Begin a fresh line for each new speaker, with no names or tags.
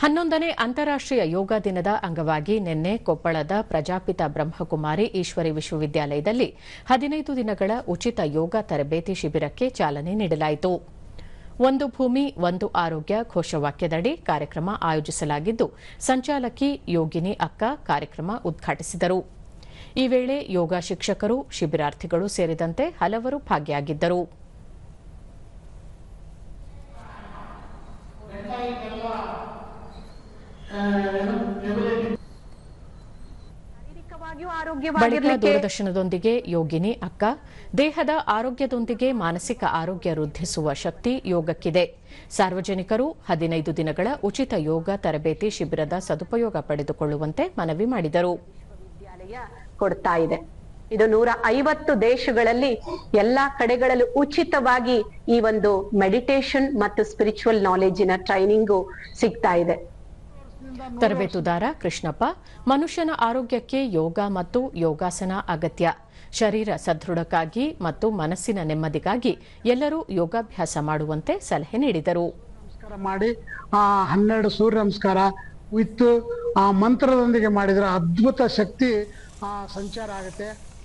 ಹನ್ನೊಂದನೇ ಅಂತಾರಾಷ್ಟ್ರೀಯ ಯೋಗ ದಿನದ ಅಂಗವಾಗಿ ನಿನ್ನೆ ಕೊಪ್ಪಳದ ಪ್ರಜಾಪಿತ ಬ್ರಹ್ಮಕುಮಾರಿ ಈಶ್ವರಿ ವಿಶ್ವವಿದ್ಯಾಲಯದಲ್ಲಿ ಹದಿನೈದು ದಿನಗಳ ಉಚಿತ ಯೋಗ ತರಬೇತಿ ಶಿಬಿರಕ್ಕೆ ಚಾಲನೆ ನೀಡಲಾಯಿತು. ಒಂದು ಭೂಮಿ, ಒಂದು ಆರೋಗ್ಯ ಘೋಷವಾಕ್ಯದಡಿ ಕಾರ್ಯಕ್ರಮ ಆಯೋಜಿಸಲಾಗಿದ್ದು, ಸಂಚಾಲಕಿ ಯೋಗಿನಿ ಅಕ್ಕ ಕಾರ್ಯಕ್ರಮ ಉದ್ಘಾಟಿಸಿದರು. ಈ ವೇಳೆ ಯೋಗ ಶಿಕ್ಷಕರು, ಶಿಬಿರಾರ್ಥಿಗಳು ಸೇರಿದಂತೆ ಹಲವರು ಭಾಗಿಯಾಗಿದ್ದರು. ಬಳಿಕ ದೂರದರ್ಶನದೊಂದಿಗೆ ಯೋಗಿನಿ ಅಕ್ಕ. ದೇಹದ ಆರೋಗ್ಯದೊಂದಿಗೆ ಮಾನಸಿಕ ಆರೋಗ್ಯ ವೃದ್ಧಿಸುವ ಶಕ್ತಿ ಯೋಗಕ್ಕಿದೆ. ಸಾರ್ವಜನಿಕರು ಹದಿನೈದು ದಿನಗಳ ಉಚಿತ ಯೋಗ ತರಬೇತಿ ಶಿಬಿರದ ಸದುಪಯೋಗ ಪಡೆದುಕೊಳ್ಳುವಂತೆ ಮನವಿ ಮಾಡಿದರು.
ಕೊಡ್ತಾ ಇದೆ. ಇದು ನೂರ ಐವತ್ತು ದೇಶಗಳಲ್ಲಿ ಎಲ್ಲಾ ಕಡೆಗಳಲ್ಲೂ ಉಚಿತವಾಗಿ ಈ ಒಂದು ಮೆಡಿಟೇಷನ್ ಮತ್ತು ಸ್ಪಿರಿಚುವಲ್ ನಾಲೆಜಿನ ಟ್ರೈನಿಂಗು ಸಿಗ್ತಾ ಇದೆ.
ತರಬೇತುದಾರ ಕೃಷ್ಣಪ್ಪ, ಮನುಷ್ಯನ ಆರೋಗ್ಯಕ್ಕೆ ಯೋಗ ಮತ್ತು ಯೋಗಾಸನ ಅಗತ್ಯ. ಶರೀರ ಸದೃಢಕ್ಕಾಗಿ ಮತ್ತು ಮನಸ್ಸಿನ ನೆಮ್ಮದಿಗಾಗಿ ಎಲ್ಲರೂ ಯೋಗಾಭ್ಯಾಸ ಮಾಡುವಂತೆ ಸಲಹೆ ನೀಡಿದರು.
ಮಾಡಿ, ಆ, ಹನ್ನೆರಡು ಸೂರ್ಯ ನಮಸ್ಕಾರ ವಿತ್ ಆ ಮಂತ್ರದೊಂದಿಗೆ ಮಾಡಿದ್ರೆ ಅದ್ಭುತ ಶಕ್ತಿ ಸಂಚಾರ ಆಗುತ್ತೆ.